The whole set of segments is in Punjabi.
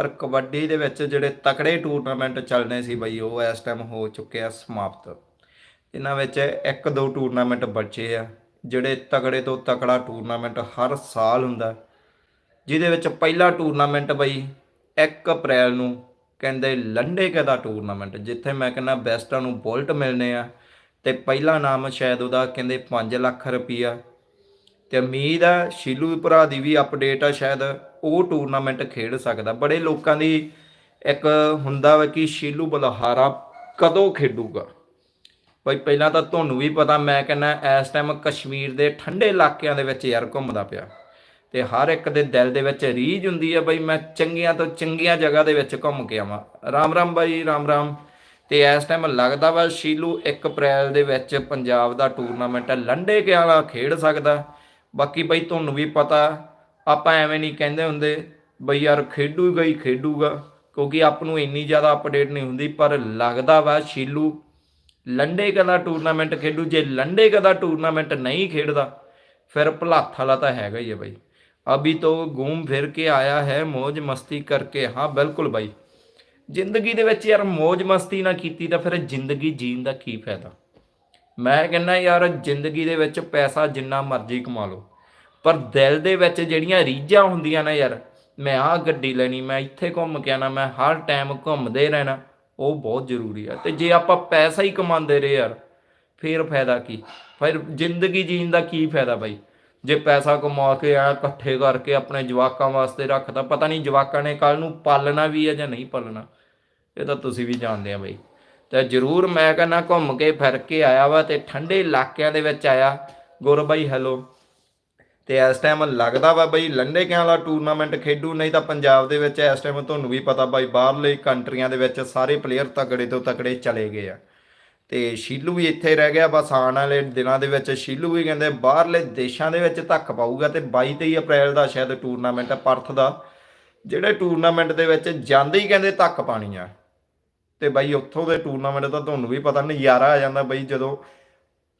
ਪਰ ਕਬੱਡੀ ਦੇ ਵਿੱਚ ਜਿਹੜੇ ਤਕੜੇ ਟੂਰਨਾਮੈਂਟ ਚੱਲਣੇ ਸੀ ਬਈ, ਉਹ ਇਸ ਟਾਈਮ ਹੋ ਚੁੱਕੇ ਆ ਸਮਾਪਤ। ਇਹਨਾਂ ਵਿੱਚ ਇੱਕ ਦੋ ਟੂਰਨਾਮੈਂਟ ਬਚੇ ਆ, ਜਿਹੜੇ ਤਕੜੇ ਤੋਂ ਤਕੜਾ ਟੂਰਨਾਮੈਂਟ ਹਰ ਸਾਲ ਹੁੰਦਾ। ਜਿਹਦੇ ਵਿੱਚ ਪਹਿਲਾ ਟੂਰਨਾਮੈਂਟ ਬਈ 1 ਅਪ੍ਰੈਲ ਨੂੰ, ਕਹਿੰਦੇ ਲੰਡੇਕੇ ਦਾ ਟੂਰਨਾਮੈਂਟ, ਜਿੱਥੇ ਮੈਂ ਕਹਿੰਦਾ ਬੈਸਟਾਂ ਨੂੰ ਬੁਲਟ ਮਿਲਨੇ ਆ, ਤੇ ਪਹਿਲਾ ਨਾਮ ਸ਼ਾਇਦ ਉਹਦਾ ਕਹਿੰਦੇ 5 ਲੱਖ ਰੁਪਈਆ। ਤੇ ਉਮੀਦ ਆ ਸ਼ੀਲੂ ਭਰਾ ਦੀ ਵੀ ਅਪਡੇਟ ਆ ਸ਼ਾਇਦ ਉਹ ਟੂਰਨਾਮੈਂਟ ਖੇਡ ਸਕਦਾ। ਬੜੇ ਲੋਕਾਂ ਦੀ ਇੱਕ ਹੁੰਦਾ ਵਾ ਕਿ ਸ਼ੀਲੂ ਬਲਹਾਰਾ ਕਦੋਂ ਖੇਡੂਗਾ? ਬਈ ਪਹਿਲਾਂ ਤਾਂ ਤੁਹਾਨੂੰ ਵੀ ਪਤਾ, ਮੈਂ ਕਹਿੰਦਾ ਇਸ ਟਾਈਮ ਕਸ਼ਮੀਰ ਦੇ ਠੰਡੇ ਇਲਾਕਿਆਂ ਦੇ ਵਿੱਚ ਯਾਰ ਘੁੰਮਦਾ ਪਿਆ। ਤੇ ਹਰ ਇੱਕ ਦੇ ਦਿਲ ਦੇ ਵਿੱਚ ਰੀਝ ਹੁੰਦੀ ਹੈ ਬਈ ਮੈਂ ਚੰਗੀਆਂ ਤੋਂ ਚੰਗੀਆਂ ਜਗ੍ਹਾ ਦੇ ਵਿੱਚ ਘੁੰਮ ਕੇ ਆਵਾਂ। ਰਾਮ ਰਾਮ ਬਾਈ, ਰਾਮ ਰਾਮ। ਤੇ ਇਸ ਟਾਈਮ ਲੱਗਦਾ ਵਾ ਸ਼ੀਲੂ 1 ਅਪ੍ਰੈਲ ਦੇ ਵਿੱਚ ਪੰਜਾਬ ਦਾ ਟੂਰਨਾਮੈਂਟ ਲੰਡੇ ਕੇ ਖੇਡ ਸਕਦਾ। ਬਾਕੀ ਬਈ ਤੁਹਾਨੂੰ ਵੀ ਪਤਾ ਆਪਾਂ ਐਵੇਂ ਨਹੀਂ ਕਹਿੰਦੇ ਹੁੰਦੇ, ਬਈ ਯਾਰ ਖੇਡੂਗਾ ਹੀ ਖੇਡੂਗਾ, ਕਿਉਂਕਿ ਆਪ ਨੂੰ ਇੰਨੀ ਜ਼ਿਆਦਾ ਅਪਡੇਟ ਨਹੀਂ ਹੁੰਦੀ, ਪਰ ਲੱਗਦਾ ਵਾ ਸ਼ੀਲੂ ਲੰਡੇ ਕਦਾ ਟੂਰਨਾਮੈਂਟ ਖੇਡੂ, ਜੇ ਲੰਡੇ ਕਦਾ ਟੂਰਨਾਮੈਂਟ ਨਹੀਂ ਖੇਡਦਾ, ਫਿਰ ਭਲਾਥ ਵਾਲਾ ਤਾਂ ਹੈਗਾ ਹੀ ਹੈ ਬਾਈ। ਅਭੀ ਤੋਂ ਘੁੰਮ ਫਿਰ ਕੇ ਆਇਆ ਹੈ ਮौज ਮਸਤੀ ਕਰਕੇ, ਹਾਂ ਬਿਲਕੁਲ ਬਾਈ। ਜ਼ਿੰਦਗੀ ਦੇ ਵਿੱਚ ਯਾਰ ਮौज ਮਸਤੀ ਨਾ ਕੀਤੀ ਤਾਂ ਫਿਰ ਜ਼ਿੰਦਗੀ ਜੀਣ ਦਾ ਕੀ ਫਾਇਦਾ? ਮੈਂ ਕਹਿੰਦਾ ਯਾਰ ਜ਼ਿੰਦਗੀ ਦੇ ਵਿੱਚ ਪੈਸਾ ਜਿੰਨਾ ਮਰਜ਼ੀ ਕਮਾ ਲਓ। ਪਰ ਦਿਲ ਦੇ ਵਿੱਚ ਜਿਹੜੀਆਂ ਰੀਝਾਂ ਹੁੰਦੀਆਂ ਨਾ ਯਾਰ, ਮੈਂ ਆਹ ਗੱਡੀ ਲੈਣੀ, ਮੈਂ ਇੱਥੇ ਘੁੰਮ ਕੇ ਆਣਾ ਮੈਂ ਹਰ ਟਾਈਮ ਘੁੰਮਦੇ ਰਹਿਣਾ, ਉਹ ਬਹੁਤ ਜ਼ਰੂਰੀ ਆ। ਤੇ ਜੇ ਆਪਾਂ ਪੈਸਾ ਹੀ ਕਮਾਉਂਦੇ ਰਹੇ ਯਾਰ, ਫੇਰ ਫਾਇਦਾ ਕੀ? ਫਿਰ ਜ਼ਿੰਦਗੀ ਜੀਣ ਦਾ ਕੀ ਫਾਇਦਾ ਬਾਈ? ਜੇ ਪੈਸਾ ਕਮਾ ਕੇ ਆ ਇਕੱਠੇ ਕਰਕੇ ਆਪਣੇ ਜਵਾਕਾਂ ਵਾਸਤੇ ਰੱਖਦਾ, ਪਤਾ ਨਹੀਂ ਜਵਾਕਾਂ ਨੇ ਕੱਲ ਨੂੰ ਪਾਲਣਾ ਵੀ ਹੈ ਜਾਂ ਨਹੀਂ ਪਾਲਣਾ। ਇਹ ਤਾਂ ਤੁਸੀਂ ਵੀ ਜਾਣਦੇ ਆ ਬਾਈ। ਤੇ ਜਰੂਰ ਮੈਂ ਕਹਿੰਦਾ ਘੁੰਮ ਕੇ ਫਿਰ ਕੇ ਆਇਆ ਵਾ ਤੇ ਠੰਡੇ ਇਲਾਕਿਆਂ ਦੇ ਵਿੱਚ ਆਇਆ। ਗੁਰ ਬਾਈ ਹੈਲੋ ਤੇ ਇਸ ਟਾਈਮ ਲੱਗਦਾ ਵਾ ਬਈ ਲੰਡੇ ਕਿਆਂ ਵਾਲਾ ਟੂਰਨਾਮੈਂਟ ਖੇਡੂ, ਨਹੀਂ ਤਾਂ ਪੰਜਾਬ ਦੇ ਵਿੱਚ ਇਸ ਟਾਈਮ ਤੁਹਾਨੂੰ ਵੀ ਪਤਾ ਬਾਈ ਬਾਹਰਲੇ ਕੰਟਰੀਆਂ ਦੇ ਵਿੱਚ ਸਾਰੇ ਪਲੇਅਰ ਤਕੜੇ ਤੋਂ ਤਕੜੇ ਚਲੇ ਗਏ ਆ। ਤੇ ਸ਼ੀਲੂ ਵੀ ਇੱਥੇ ਰਹਿ ਗਿਆ, ਬਸ ਆਉਣ ਵਾਲੇ ਦਿਨਾਂ ਦੇ ਵਿੱਚ ਸ਼ੀਲੂ ਵੀ ਕਹਿੰਦੇ ਬਾਹਰਲੇ ਦੇਸ਼ਾਂ ਦੇ ਵਿੱਚ ਧੱਕ ਪਾਊਗਾ ਤੇ 22 23 ਅਪ੍ਰੈਲ ਦਾ ਸ਼ਾਇਦ ਟੂਰਨਾਮੈਂਟ ਹੈ ਪਰਥ ਦਾ। ਜਿਹੜੇ ਟੂਰਨਾਮੈਂਟ ਦੇ ਵਿੱਚ ਜਾਂਦੇ ਹੀ ਕਹਿੰਦੇ ਧੱਕ ਪਾਣੀ ਆ। ਤੇ ਬਾਈ ਉੱਥੋਂ ਦੇ ਟੂਰਨਾਮੈਂਟ ਦਾ ਤੁਹਾਨੂੰ ਵੀ ਪਤਾ, ਨਜ਼ਾਰਾ ਆ ਜਾਂਦਾ ਬਾਈ ਜਦੋਂ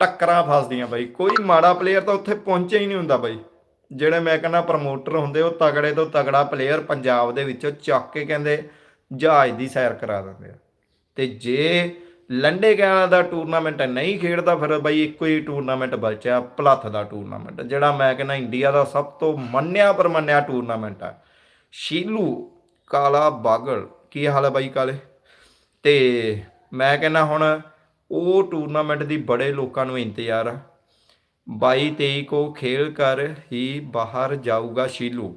ਟੱਕਰਾਂ ਫਸਦੀਆਂ ਬਾਈ। ਕੋਈ ਮਾੜਾ ਪਲੇਅਰ ਤਾਂ ਉੱਥੇ ਪਹੁੰਚਿਆ ਹੀ ਨਹੀਂ ਹੁੰਦਾ ਬਾਈ। ਜਿਹੜੇ ਮੈਂ ਕਹਿੰਦਾ ਪ੍ਰਮੋਟਰ ਹੁੰਦੇ, ਉਹ ਤਗੜੇ ਤੋਂ ਤਗੜਾ ਪਲੇਅਰ ਪੰਜਾਬ ਦੇ ਵਿੱਚੋਂ ਚੱਕ ਕੇ ਕਹਿੰਦੇ ਜਹਾਜ਼ ਦੀ ਸੈਰ ਕਰਾ ਦਿੰਦੇ ਆ। ਤੇ ਜੇ ਲੰਡੇ ਗਿਆ ਦਾ ਟੂਰਨਾਮੈਂਟ ਨਹੀਂ ਖੇਡਦਾ, ਫਿਰ ਬਾਈ ਇੱਕੋ ਹੀ ਟੂਰਨਾਮੈਂਟ ਬਚਿਆ ਭਲੱਥ ਦਾ ਟੂਰਨਾਮੈਂਟ ਜਿਹੜਾ ਮੈਂ ਕਹਿੰਦਾ ਇੰਡੀਆ ਦਾ ਸਭ ਤੋਂ ਮੰਨਿਆ ਪਰਮੰਨਿਆ ਟੂਰਨਾਮੈਂਟ ਆ। ਸ਼ੀਲੂ ਕਾਲਾ ਬਾਗਲ, ਕੀ ਹਾਲ ਹੈ ਬਾਈ ਕਾਲੇ? ਤੇ ਮੈਂ ਕਹਿੰਦਾ ਹੁਣ ਉਹ ਟੂਰਨਾਮੈਂਟ ਦੀ ਬੜੇ ਲੋਕਾਂ ਨੂੰ ਇੰਤਜ਼ਾਰ ਆ। 22 23 ਕੋ ਖੇਲ ਕਰ ਹੀ ਬਾਹਰ ਜਾਊਗਾ ਸ਼ੀਲੂ।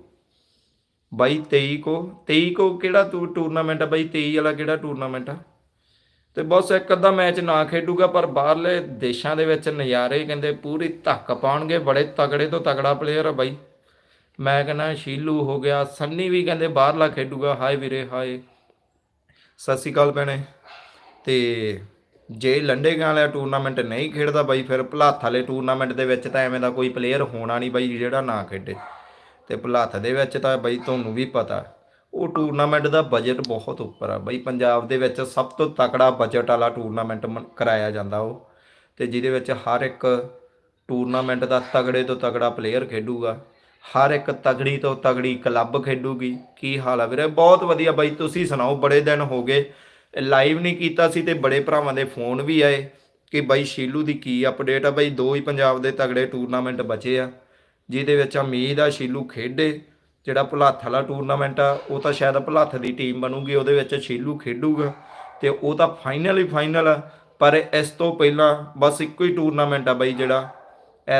22 23 ਕੋ 23 ਕੋ ਕਿਹੜਾ ਟੂ ਟੂਰਨਾਮੈਂਟ ਆ? ਬਾਈ 23 ਵਾਲਾ ਕਿਹੜਾ ਟੂਰਨਾਮੈਂਟ ਆ? ਤੇ ਬਸ ਇੱਕ ਅੱਧਾ ਮੈਚ ਨਾ ਖੇਡੂਗਾ, ਪਰ ਬਾਹਰਲੇ ਦੇਸ਼ਾਂ ਦੇ ਵਿੱਚ ਨਜ਼ਾਰੇ ਕਹਿੰਦੇ ਪੂਰੀ ਧੱਕ ਪਾਉਣਗੇ, ਬੜੇ ਤਗੜੇ ਤੋਂ ਤਗੜਾ ਪਲੇਅਰ ਆ ਬਾਈ। ਮੈਂ ਕਹਿੰਦਾ ਸ਼ੀਲੂ ਹੋ ਗਿਆ, ਸੰਨੀ ਵੀ ਕਹਿੰਦੇ ਬਾਹਰਲਾ ਖੇਡੂਗਾ। ਹਾਏ ਵੀਰੇ, ਹਾਏ। ਸਤਿ ਸ਼੍ਰੀ ਅਕਾਲ ਭੈਣੇ। ਤੇ ਜੇ ਲੰਡੇਗਾਂ ਵਾਲਾ ਟੂਰਨਾਮੈਂਟ ਨਹੀਂ ਖੇਡਦਾ ਬਾਈ, ਫਿਰ ਭਲਾਥ ਵਾਲੇ ਟੂਰਨਾਮੈਂਟ ਦੇ ਵਿੱਚ ਤਾਂ ਐਵੇਂ ਦਾ ਕੋਈ ਪਲੇਅਰ ਹੋਣਾ ਨਹੀਂ ਬਾਈ ਜਿਹੜਾ ਨਾ ਖੇਡੇ। ਤੇ ਭਲਾਥ ਦੇ ਵਿੱਚ ਤਾਂ ਬਾਈ ਤੁਹਾਨੂੰ ਵੀ ਪਤਾ, ਉਹ ਟੂਰਨਾਮੈਂਟ ਦਾ ਬਜਟ ਬਹੁਤ ਉੱਪਰ ਆ ਬਾਈ। ਪੰਜਾਬ ਦੇ ਵਿੱਚ ਸਭ ਤੋਂ ਤਕੜਾ ਬਜਟ ਵਾਲਾ ਟੂਰਨਾਮੈਂਟ ਕਰਾਇਆ ਜਾਂਦਾ ਉਹ। ਤੇ ਜਿਹਦੇ ਵਿੱਚ ਹਰ ਇੱਕ ਟੂਰਨਾਮੈਂਟ ਦਾ ਤਗੜੇ ਤੋਂ ਤਗੜਾ ਪਲੇਅਰ ਖੇਡੂਗਾ, ਹਰ ਇੱਕ ਤਗੜੀ ਤੋਂ ਤਗੜੀ ਕਲੱਬ ਖੇਡੂਗੀ। ਕੀ ਹਾਲ ਆ ਵੀਰੇ? ਬਹੁਤ ਵਧੀਆ ਬਾਈ, ਤੁਸੀਂ ਸੁਣਾਓ, ਬੜੇ ਦਿਨ ਹੋ ਗਏ। ਲਾਈਵ ਨਹੀਂ ਕੀਤਾ ਸੀ ਤੇ ਬੜੇ ਭਰਾਵਾਂ ਦੇ ਫੋਨ ਵੀ ਆਏ ਕਿ ਬਾਈ ਸ਼ੀਲੂ ਦੀ ਕੀ ਅਪਡੇਟ ਆ? ਬਾਈ ਦੋ ਹੀ ਪੰਜਾਬ ਦੇ ਤਗੜੇ ਟੂਰਨਾਮੈਂਟ ਬਚੇ ਆ, ਜਿਹਦੇ ਵਿੱਚ ਉਮੀਦ ਆ ਸ਼ੀਲੂ ਖੇਡੇ, ਜਿਹੜਾ ਭੁਲਾਥ ਵਾਲਾ ਟੂਰਨਾਮੈਂਟ ਆ, ਉਹ ਤਾਂ ਸ਼ਾਇਦ ਭੁਲਾਥ ਦੀ ਟੀਮ ਬਣੂਗੀ, ਉਹਦੇ ਵਿੱਚ ਸ਼ੀਲੂ ਖੇਡੂਗਾ ਤੇ ਉਹ ਤਾਂ ਫਾਈਨਲ ਹੀ ਫਾਈਨਲ ਆ। ਪਰ ਇਸ ਤੋਂ ਪਹਿਲਾਂ ਬਸ ਇੱਕੋ ਹੀ ਟੂਰਨਾਮੈਂਟ ਆ ਬਾਈ ਜਿਹੜਾ,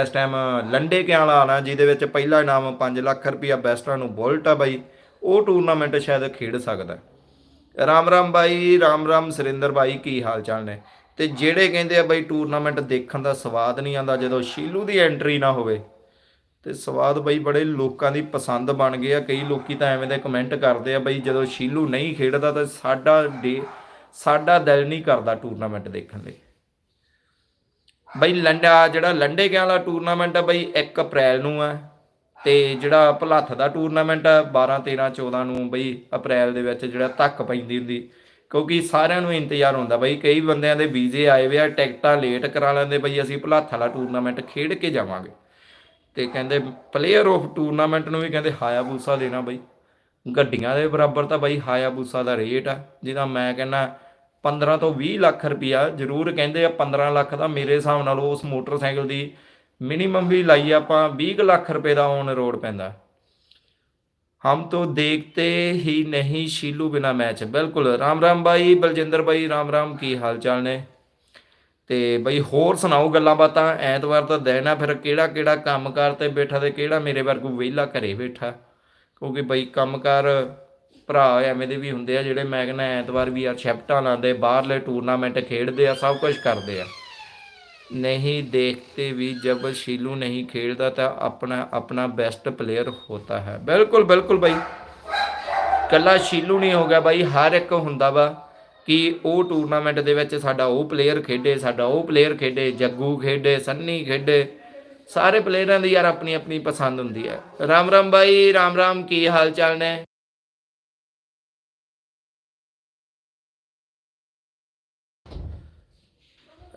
ਇਸ ਟਾਈਮ ਲੰਡੇ ਕਿਆਂ ਵਾਲਾ ਆਣਾ ਜਿਹਦੇ ਵਿੱਚ ਪਹਿਲਾ ਇਨਾਮ 5 ਲੱਖ ਰੁਪਇਆ ਬੈਸਟਾਂ ਨੂੰ ਬੁਲਟ ਆ ਬਾਈ, ਉਹ ਟੂਰਨਾਮੈਂਟ ਸ਼ਾਇਦ ਖੇਡ ਸਕਦਾ। ਰਾਮ ਰਾਮ ਬਾਈ, ਰਾਮ ਰਾਮ ਸੁਰਿੰਦਰ ਬਾਈ, ਕੀ ਹਾਲ ਚਾਲ ਨੇ? ਤੇ ਜਿਹੜੇ ਕਹਿੰਦੇ ਆ ਬਾਈ ਟੂਰਨਾਮੈਂਟ ਦੇਖਣ ਦਾ ਸਵਾਦ ਨਹੀਂ ਆਉਂਦਾ, ਜਦੋਂ ਸ਼ੀਲੂ ਦੀ ਐਂਟਰੀ ਨਾ ਹੋਵੇ, ਤੇ ਸਵਾਦ ਬਾਈ ਬੜੇ ਲੋਕਾਂ ਦੀ ਪਸੰਦ ਬਣ ਗਏ ਆ। ਕਈ ਲੋਕੀ ਤਾਂ ਐਵੇਂ ਦੇ ਕਮੈਂਟ ਕਰਦੇ ਆ ਬਾਈ ਜਦੋਂ ਸ਼ੀਲੂ ਨਹੀਂ ਖੇਡਦਾ ਤਾਂ ਸਾਡਾ ਡੇ, ਸਾਡਾ ਦਿਲ ਨਹੀਂ ਕਰਦਾ ਟੂਰਨਾਮੈਂਟ ਦੇਖਣ ਲਈ। ਬਈ ਲੰਡਾ, ਜਿਹੜਾ ਲੰਡੇ ਗਿਆ ਵਾਲਾ ਟੂਰਨਾਮੈਂਟ ਆ ਬਈ 1 ਅਪ੍ਰੈਲ ਨੂੰ ਆ। ਤੇ ਜਿਹੜਾ ਭਲੱਥ ਦਾ ਟੂਰਨਾਮੈਂਟ ਆ 12 13 14 ਨੂੰ ਬਈ ਅਪ੍ਰੈਲ ਦੇ ਵਿੱਚ ਜਿਹੜਾ ਧੱਕ ਪੈਂਦੀ ਹੁੰਦੀ। ਕਿਉਂਕਿ ਸਾਰਿਆਂ ਨੂੰ ਇੰਤਜ਼ਾਰ ਹੁੰਦਾ ਬਈ ਕਈ ਬੰਦਿਆਂ ਦੇ ਵੀਜ਼ੇ ਆਏ ਵੇ ਆ, ਟਿਕਟਾਂ ਲੇਟ ਕਰਾ ਲੈਂਦੇ ਬਈ ਅਸੀਂ ਭਲੱਥ ਵਾਲਾ ਟੂਰਨਾਮੈਂਟ ਖੇਡ ਕੇ ਜਾਵਾਂਗੇ। ਤੇ ਕਹਿੰਦੇ ਪਲੇਅਰ ਆਫ ਟੂਰਨਾਮੈਂਟ ਨੂੰ ਵੀ ਕਹਿੰਦੇ ਹਾਇਆ ਦੇਣਾ ਬਈ। ਗੱਡੀਆਂ ਦੇ ਬਰਾਬਰ ਤਾਂ ਬਾਈ ਹਾਇਆਬੂਸਾ ਦਾ ਰੇਟ ਆ, ਜਿਹਦਾ ਮੈਂ ਕਹਿੰਦਾ 15 ਤੋਂ 20 ਲੱਖ ਰੁਪਿਆ ਜ਼ਰੂਰ ਕਹਿੰਦੇ ਆ 15 ਲੱਖ ਦਾ ਮੇਰੇ ਹਿਸਾਬ ਨਾਲ ਉਸ ਮੋਟਰਸਾਈਕਲ ਦੀ ਮਿਨੀਮਮ ਵੀ ਲਾਈ ਆਪਾਂ 20 ਲੱਖ ਰੁਪਏ ਦਾ ਔਨ ਰੋਡ ਪੈਂਦਾ। ਹਮ ਤੋਂ ਦੇਖਤੇ ਹੀ ਨਹੀਂ ਸ਼ੀਲੂ ਬਿਨਾ ਮੈਚ ਬਿਲਕੁਲ। ਰਾਮ ਰਾਮ ਬਾਈ, ਬਲਜਿੰਦਰ ਬਾਈ, ਰਾਮ ਰਾਮ, ਕੀ ਹਾਲ ਚਾਲ ਨੇ? ਤੇ ਬਈ ਹੋਰ ਸੁਣਾਓ ਗੱਲਾਂ ਬਾਤਾਂ? ਐਤਵਾਰ ਤਾਂ ਦੇਣਾ ਫਿਰ ਕਿਹੜਾ ਕਿਹੜਾ ਕੰਮ ਕੰਮਕਾਰ ਤੇ ਬੈਠਾ ਤੇ ਕਿਹੜਾ ਮੇਰੇ ਵਰਗੂ ਵਿਹਲਾ ਘਰੇ ਬੈਠਾ? ਕਿਉਂਕਿ ਬਈ ਕੰਮਕਾਰ ਭਰਾ ਐਵੇਂ ਦੇ ਵੀ ਹੁੰਦੇ ਆ ਜਿਹੜੇ ਮੈਂ ਕਹਿੰਦਾ ਐਤਵਾਰ ਵੀ ਆ ਸ਼ਿਫਟਾਂ ਲਾਉਂਦੇ, ਬਾਹਰਲੇ ਟੂਰਨਾਮੈਂਟ ਖੇਡਦੇ ਆ, ਸਭ ਕੁਝ ਕਰਦੇ ਆ। नहीं देखते भी जब शीलू नहीं खेलता था अपना अपना बेस्ट प्लेयर होता है बिल्कुल बिल्कुल भाई ਕੱਲਾ ਸ਼ੀਲੂ ਨਹੀਂ ਹੋ ਗਿਆ ਬਾਈ ਹਰ ਇੱਕ ਹੁੰਦਾ ਵਾ ਕਿ ਉਹ ਟੂਰਨਾਮੈਂਟ ਦੇ ਵਿੱਚ ਸਾਡਾ ਉਹ ਪਲੇਅਰ ਖੇਡੇ ਸਾਡਾ ਉਹ ਪਲੇਅਰ ਖੇਡੇ ਜੱਗੂ ਖੇਡੇ ਸੰਨੀ ਖੇਡੇ ਸਾਰੇ ਪਲੇਅਰਾਂ ਦੀ ਯਾਰ ਆਪਣੀ ਆਪਣੀ ਪਸੰਦ ਹੁੰਦੀ ਹੈ ਰਾਮ ਰਾਮ ਬਾਈ ਰਾਮ ਰਾਮ ਕੀ ਹਾਲ ਚਾਲ ਨੇ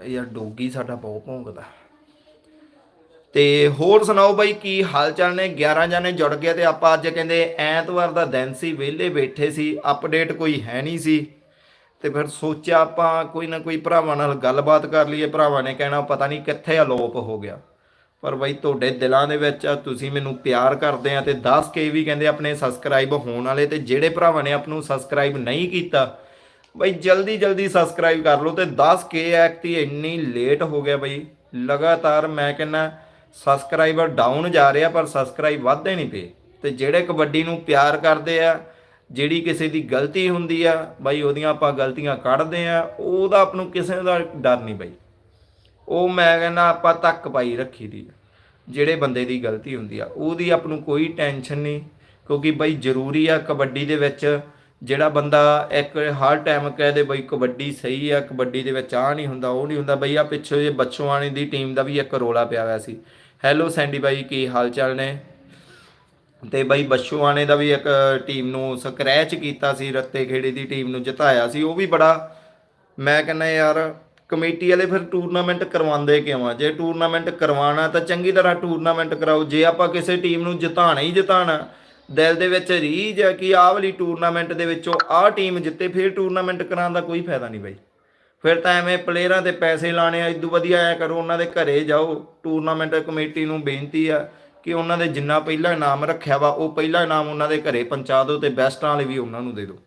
ਯਾਰ ਡੋਗੀ ਸਾਡਾ ਬਹੁਤ ਭੌਂਕਦਾ। ਤੇ ਹੋਰ ਸੁਣਾਓ ਬਾਈ, ਕੀ ਹਾਲ ਚਾਲ ਨੇ? 11 ਜਾਨੇ ਜੁੜ ਗਏ ਤੇ ਆਪਾਂ ਅੱਜ ਕਹਿੰਦੇ ਐਤਵਾਰ ਦਾ ਦਿਨ ਸੀ, ਵਿਹਲੇ ਬੈਠੇ ਸੀ ਅਪਡੇਟ ਕੋਈ ਹੈ ਨਹੀਂ ਸੀ। ਤੇ ਫਿਰ ਸੋਚਿਆ ਆਪਾਂ ਕੋਈ ਨਾ ਕੋਈ ਭਰਾਵਾਂ ਨਾਲ ਗੱਲਬਾਤ ਕਰ ਲਈਏ। ਭਰਾਵਾਂ ਨੇ ਕਹਿਣਾ ਪਤਾ ਨਹੀਂ ਕਿੱਥੇ ਅਲੋਪ ਹੋ ਗਿਆ। ਪਰ ਬਾਈ, ਤੁਹਾਡੇ ਦਿਲਾਂ ਦੇ ਵਿੱਚ ਤੁਸੀਂ ਮੈਨੂੰ ਪਿਆਰ ਕਰਦੇ ਆ ਤੇ 10 ਕੇ ਵੀ ਕਹਿੰਦੇ ਆਪਣੇ ਸਬਸਕ੍ਰਾਈਬ ਹੋਣ ਵਾਲੇ ਤੇ ਜਿਹੜੇ ਭਰਾਵਾਂ ਨੇ ਆਪ ਨੂੰ ਸਬਸਕ੍ਰਾਈਬ ਨਹੀਂ ਕੀਤਾ ਬਈ ਜਲਦੀ ਜਲਦੀ ਸਬਸਕ੍ਰਾਈਬ ਕਰ ਲਓ ਤੇ 10 ਕੇ ਐਕਟੀ ਇੰਨੀ ਲੇਟ ਹੋ ਗਿਆ ਬਈ। ਲਗਾਤਾਰ ਮੈਂ ਕਹਿੰਨਾ ਸਬਸਕ੍ਰਾਈਬਰ ਡਾਊਨ ਜਾ ਰਿਹਾ, ਪਰ ਸਬਸਕ੍ਰਾਈਬ ਵੱਧਦੇ ਨਹੀਂ ਪਏ। ਤੇ ਜਿਹੜੇ ਕਬੱਡੀ ਨੂੰ ਪਿਆਰ ਕਰਦੇ ਆ, ਜਿਹੜੀ ਕਿਸੇ ਦੀ ਗਲਤੀ ਹੁੰਦੀ ਆ, ਬਾਈ ਉਹਦੀਆਂ ਆਪਾਂ ਗਲਤੀਆਂ ਕੱਢਦੇ ਆ, ਉਹਦਾ ਆਪ ਨੂੰ ਕਿਸੇ ਦਾ ਡਰ ਨਹੀਂ ਬਈ। ਉਹ ਮੈਂ ਕਹਿੰਦਾ ਆਪਾਂ ਤੱਕ ਪਾਈ ਰੱਖੀ ਦੀ ਜਿਹੜੇ ਬੰਦੇ ਦੀ ਗਲਤੀ ਹੁੰਦੀ ਆ, ਉਹਦੀ ਆਪ ਨੂੰ ਕੋਈ ਟੈਨਸ਼ਨ ਨਹੀਂ, ਕਿਉਂਕਿ ਬਾਈ ਜ਼ਰੂਰੀ ਆ ਕਬੱਡੀ ਦੇ ਵਿੱਚ ਜਿਹੜਾ ਬੰਦਾ ਇੱਕ ਹਰ ਟਾਈਮ ਕਹਦੇ ਬਈ ਕਬੱਡੀ ਸਹੀ ਆ, ਕਬੱਡੀ ਦੇ ਵਿੱਚ ਆ ਨਹੀਂ ਹੁੰਦਾ, ਉਹ ਨਹੀਂ ਹੁੰਦਾ, ਬਈ ਆ ਪਿੱਛੇ ਜੇ ਬੱਚੋਆਣੀ ਦੀ ਟੀਮ ਦਾ ਵੀ ਇੱਕ ਰੋਲਾ ਪਿਆ ਹੋਇਆ ਸੀ। ਹੈਲੋ ਸੈਂਡੀ ਬਾਈ, ਕੀ ਹਾਲ ਚਾਲ ਨੇ? ਤੇ ਬਈ ਬੱਚੋਆਣੇ ਦਾ ਵੀ ਇੱਕ ਟੀਮ ਨੂੰ ਸਕ੍ਰੈਚ ਕੀਤਾ ਸੀ, ਰੱਤੇ ਖੇੜੇ ਦੀ ਟੀਮ ਨੂੰ ਜਿਤਾਇਆ ਸੀ, ਉਹ ਵੀ ਬੜਾ ਮੈਂ ਕਹਿੰਦਾ ਯਾਰ ਕਮੇਟੀ ਵਾਲੇ ਫਿਰ ਟੂਰਨਾਮੈਂਟ ਕਰਵਾਉਂਦੇ ਕਿਉਂ ਆ? ਜੇ ਟੂਰਨਾਮੈਂਟ ਕਰਵਾਉਣਾ ਤਾਂ ਚੰਗੀ ਤਰ੍ਹਾਂ ਟੂਰਨਾਮੈਂਟ ਕਰਾਓ, ਜੇ ਆਪਾਂ ਕਿਸੇ ਟੀਮ ਨੂੰ ਜਿਤਾਣਾ ਹੀ ਜਿਤਾਣਾ ਦਿਲ ਦੇ ਵਿੱਚ ਰੀਝ ਹੈ ਕਿ ਆਹ ਵਾਲੀ ਟੂਰਨਾਮੈਂਟ ਦੇ ਵਿੱਚੋਂ ਆਹ ਟੀਮ ਜਿੱਤੇ, ਫਿਰ ਟੂਰਨਾਮੈਂਟ ਕਰਾਉਣ ਦਾ ਕੋਈ ਫਾਇਦਾ ਨਹੀਂ ਬਾਈ। ਫਿਰ ਤਾਂ ਐਵੇਂ ਪਲੇਅਰਾਂ ਤੇ ਪੈਸੇ ਲਾਣੇ ਆ ਇਦੋਂ ਵਧੀਆ ਆਇਆ ਕਰੋ, ਉਹਨਾਂ ਦੇ ਘਰੇ ਜਾਓ। ਟੂਰਨਾਮੈਂਟ ਕਮੇਟੀ ਨੂੰ ਬੇਨਤੀ ਆ ਕਿ ਉਹਨਾਂ ਦੇ ਜਿੰਨਾ ਪਹਿਲਾ ਇਨਾਮ ਰੱਖਿਆ ਵਾ, ਉਹ ਪਹਿਲਾ ਇਨਾਮ ਉਹਨਾਂ ਦੇ ਘਰੇ ਪਹੁੰਚਾ ਦਿਓ ਤੇ ਬੈਸਟਾਂ ਵਾਲੇ ਵੀ ਉਹਨਾਂ ਨੂੰ ਦੇ ਦਿਓ।